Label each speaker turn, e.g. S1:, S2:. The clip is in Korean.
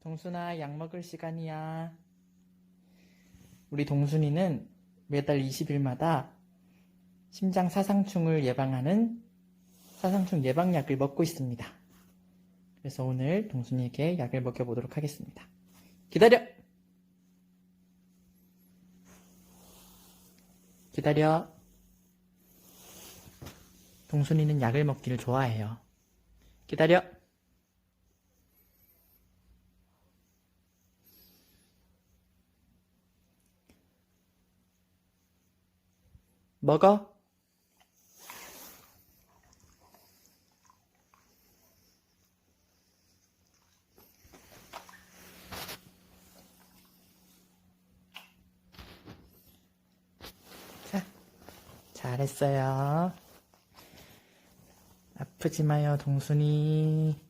S1: 동순아, 약 먹을 시간이야. 우리 동순이는 매달 20일마다 심장 사상충을 예방하는 사상충 예방약을 먹고 있습니다. 그래서 오늘 동순이에게 약을 먹여보도록 하겠습니다. 기다려! 기다려. 동순이는 약을 먹기를 좋아해요. 기다려. 먹어. 자, 잘했어요. 아프지 마요, 동순이.